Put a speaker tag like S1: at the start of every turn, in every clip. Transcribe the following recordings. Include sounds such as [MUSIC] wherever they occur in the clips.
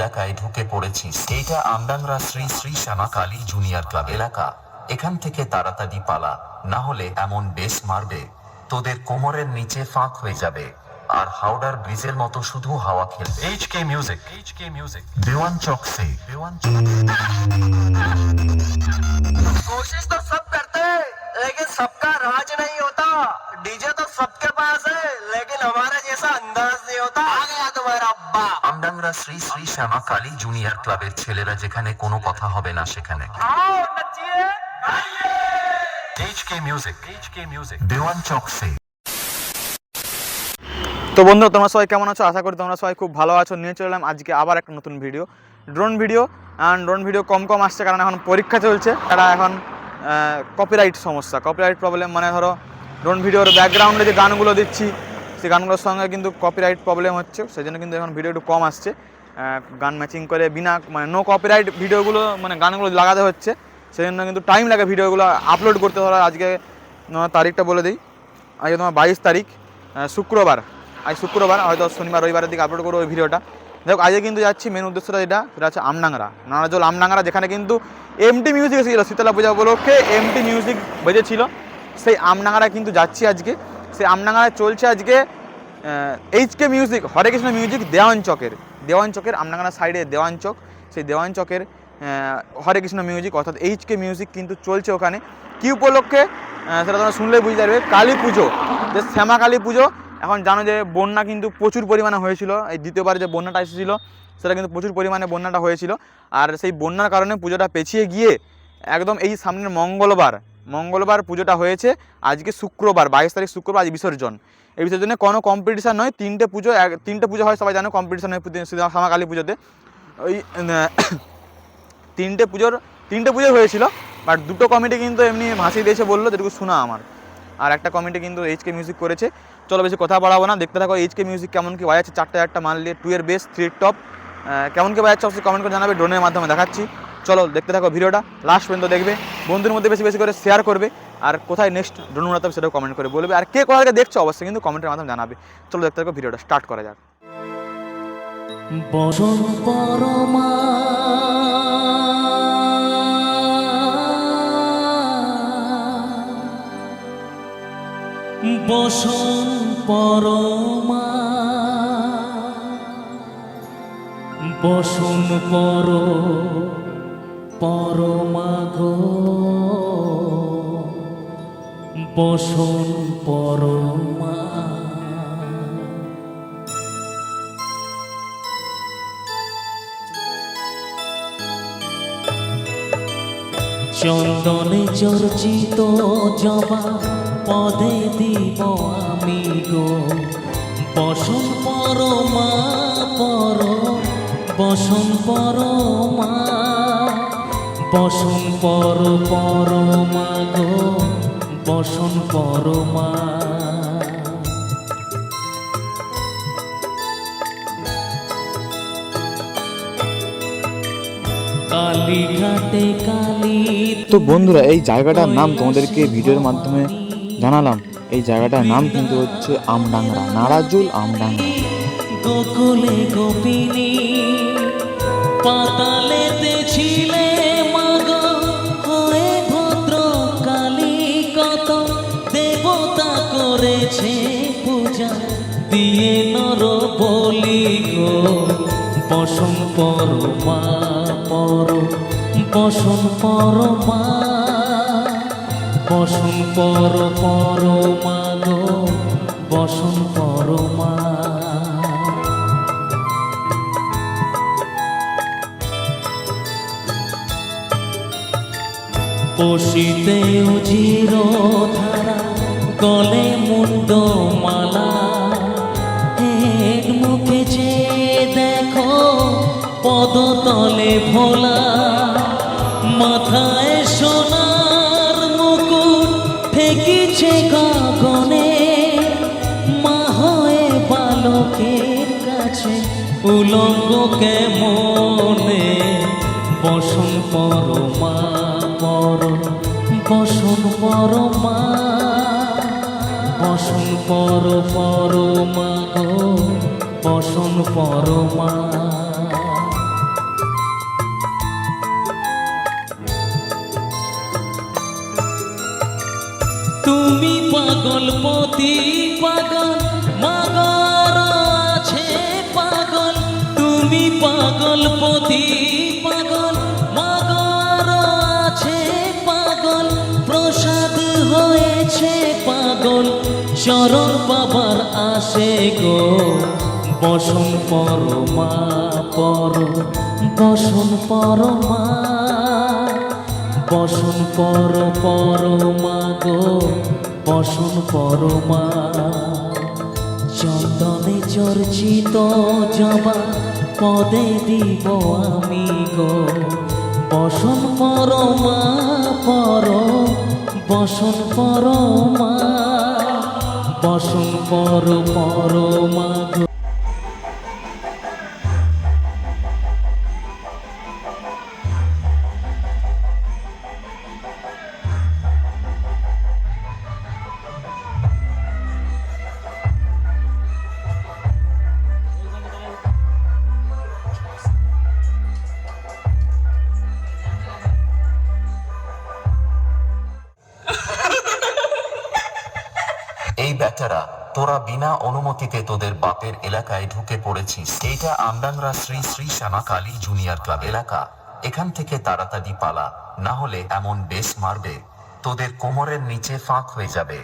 S1: এলাকায় ঢুকে পড়েছিস এইটা আমডাংরা শ্রী শ্রী শ্যামা কালী জুনিয়র ক্লাব এলাকা এখান থেকে তাড়াতাড়ি পালা না হলে এমন বেশ মারবে তোদের কোমরের নিচে ফাঁক হয়ে যাবে আর হাওড়ার ব্রিজের মতো শুধু হাওয়া খেলবে
S2: HK Music. HK Music.
S1: Dewan Chak সে দেওয়ান চক
S3: कोशिश तो सब करते हैं लेकिन सबका राज नहीं होता डीजे तो सबके पास है लेकिन हमारा जैसा अंदाज
S1: শ্রী শ্রী শ্যামা কালী জুনিয়র ক্লাবের ছেলেরা যেখানে কোনো কথা হবে না সেখানে। দেওয়ান
S4: তো বন্ধু তোমরা সবাই কেমন আছো? আশা করি তোমরা সবাই খুব ভালো আছো। নিয়ে চললাম আজকে আবার একটা নতুন video drone video drone video কম কম আসছে কারণ এখন পরীক্ষা চলছে। তারা এখন কপিরাইট সমস্যা। কপিরাইট প্রবলেম মানে ধরো ড্রোন ভিডিওর ব্যাকগ্রাউন্ডে যে গানগুলো দিচ্ছি সেই গানগুলোর সঙ্গে কিন্তু কপিরাইট প্রবলেম হচ্ছে সেই জন্য কিন্তু এখন ভিডিও একটু কম আসছে। গান ম্যাচিং করে বিনা মানে নো কপিরাইট ভিডিওগুলো মানে গানগুলো লাগাতে হচ্ছে সেই জন্য কিন্তু টাইম লাগে ভিডিওগুলো আপলোড করতে। ধরো আজকে তারিখটা বলে দিই। আজকে তোমার বাইশ তারিখ শুক্রবার। আজ শুক্রবার, হয়তো শনিবার রবিবারের দিকে আপলোড করব ওই ভিডিওটা দেখো, আজকে কিন্তু যাচ্ছি মেন উদ্দেশ্যটা যেটা, সেটা হচ্ছে আমডাংরা নানাজল আমডাংরা যেখানে কিন্তু এমটি মিউজিক এসেছিল, শীতলা পূজা উপলক্ষে এমটি মিউজিক বেজেছিল। সেই আমডাংরা কিন্তু যাচ্ছি আজকে। সেই আমডাংরায় চলছে আজকে HK music Hare Krishna music দেওয়ান চকের। দেওয়ান চকের আমডাংরা সাইডে দেওয়ান চক, সেই দেওয়ান চকের হরে কৃষ্ণ মিউজিক অর্থাৎ এইচকে মিউজিক কিন্তু চলছে ওখানে। কী উপলক্ষে? সেটা তোমরা শুনলে বুঝতে পারবে। কালী পুজো, যে শ্যামা কালী পুজো, এখন জানো যে বন্যা কিন্তু প্রচুর পরিমাণে হয়েছিল। এই দ্বিতীয়বার যে বন্যাটা এসেছিল, সেটা কিন্তু প্রচুর পরিমাণে বন্যাটা হয়েছিল। আর সেই বন্যার কারণে পুজোটা পেছিয়ে গিয়ে, একদম এই সামনের মঙ্গলবার মঙ্গলবার পুজোটা হয়েছে, আজকে শুক্রবার, বাইশ তারিখ শুক্রবার, আজ বিসর্জন। এই বিসর্জনে কোনো কম্পিটিশান নয়, তিনটে পুজো তিনটে পুজো হয় সবাই জানো কম্পিটিশান হয় প্রতি- শ্যামা কালী পুজোতে। ওই [COUGHS] তিনটে পুজোর, তিনটে পুজো হয়েছিল বাট দুটো কমিটি কিন্তু এমনি ভাসিয়ে দিয়েছে বলল, যেটুকু শোনা আমার। আর একটা কমিটি কিন্তু এইচকে মিউজিক করেছে। চলো বেশি কথা বাড়াবো না, দেখতে থাকো এইচকে মিউজিক কেমন কি বাজাচ্ছে, চারটে চারটা দিয়ে টু এর বেস থ্রি টপ কেমন কি বাজাচ্ছে, অবশ্যই কমেন্ট করে জানাবে ড্রোনের মাধ্যমে দেখাচ্ছি। চলো দেখতে থাকো ভিডিওটা লাস্ট পর্যন্ত দেখবে বন্ধুর মধ্যে বেশি বেশি করে শেয়ার করবে, আর কোথায় নেক্সট ড্রোন উড়াতে সেটাও কমেন্ট করে বলবে, আর কে কোথা থেকে দেখছ অবশ্যই কিন্তু কমেন্টের মাধ্যমে জানাবে। চলো দেখতে থাকো ভিডিওটা স্টার্ট করা যাক।
S5: বরণ পরমা। বসন পরমা। বসন পর পরমা। গো বসন পরমা। চন্দনে চর্চিত জবা পদে দিব আমি গো। বসন পরমা, পর, বসন পরমা। বসন পর পরমা গো বসন পরমা
S4: তো বন্ধুরা এই জায়গাটার নাম তোমাদেরকে ভিডিওর মাধ্যমে জানালাম। এই জায়গাটার নাম কিন্তু হচ্ছে আমডাংরা নারাজুল আমডাংরা
S5: গোকুলে গোপিনী পাতালেতে ছিলে দিয়ে নর বলি গো, বসন পরমা পর, বসন পরমা, বসন পর পরমা গো, বসন পরমা। পশিতে উজির ধারা গলে মুন্ড মালা পদতলে ভোলা, মাথায় সোনার মুকুট ঠেকিছে গগনে, মা হয়ে বালকের কাছে, উলঙ্গ কেমনে? বসন পরমা পর, বসন পরমা বসন পর পরমা গো, বসন পরমা পাগল পতি পাগল, মাগর আছে পাগল। তুমি পাগল পতি পাগল, মাগর আছে পাগল। প্রসাদ হয়েছে পাগল শরণ বাবার আসে গো। বসন পরমা পর বসন পরমা বসন পর পরমা গো বসন পরমা। চন্দনে চর্চিত জবা পদে দিব আমি গো। বসন পরমা, পর, বসন পরমা। বসন পর, পরমা গো।
S1: বেচারা তোরা বিনা অনুমতিতে তোদের বাপের এলাকায় ঢুকে পড়েছিস। এইটা আমডাংরা শ্রী শ্রী শ্যামা কালী জুনিয়র ক্লাব এলাকা। এখান থেকে তাড়াতাড়ি পালা না হলে এমন বেশ মারবে। তোদের কোমরের নিচে ফাঁক হয়ে যাবে।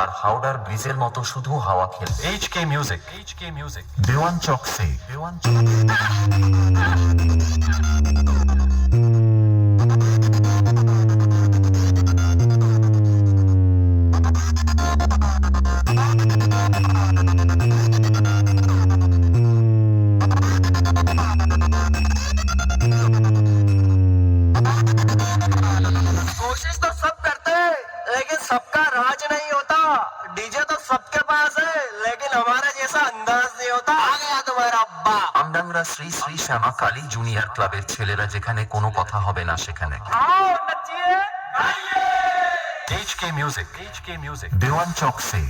S1: আর হাওড়ার ব্রিজের মতো শুধু হাওয়া খেলবে।
S2: HK Music. HK music
S1: Dewan Chak সে দেওয়ান চক
S3: कोशिश तो सब करते हैं लेकिन सबका राज नहीं होता डीजे तो सबके पास है लेकिन हमारे जैसा अंदाज नहीं होता आ गया तुम्हारा अब्बा
S1: আমডাংরা শ্রী শ্রী শ্যামা কালী জুনিয়র ক্লাবের ছেলেরা যেখানে কোনো কথা হবে না সেখানে
S3: आओ नचिए
S2: HK Music. HK Music.
S1: Dewan Chak সে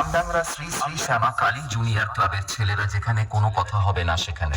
S1: আমডাংরা শ্রী শ্রী শ্যামা কালী জুনিয়র ক্লাবের ছেলেরা যেখানে কোনো কথা হবে না সেখানে।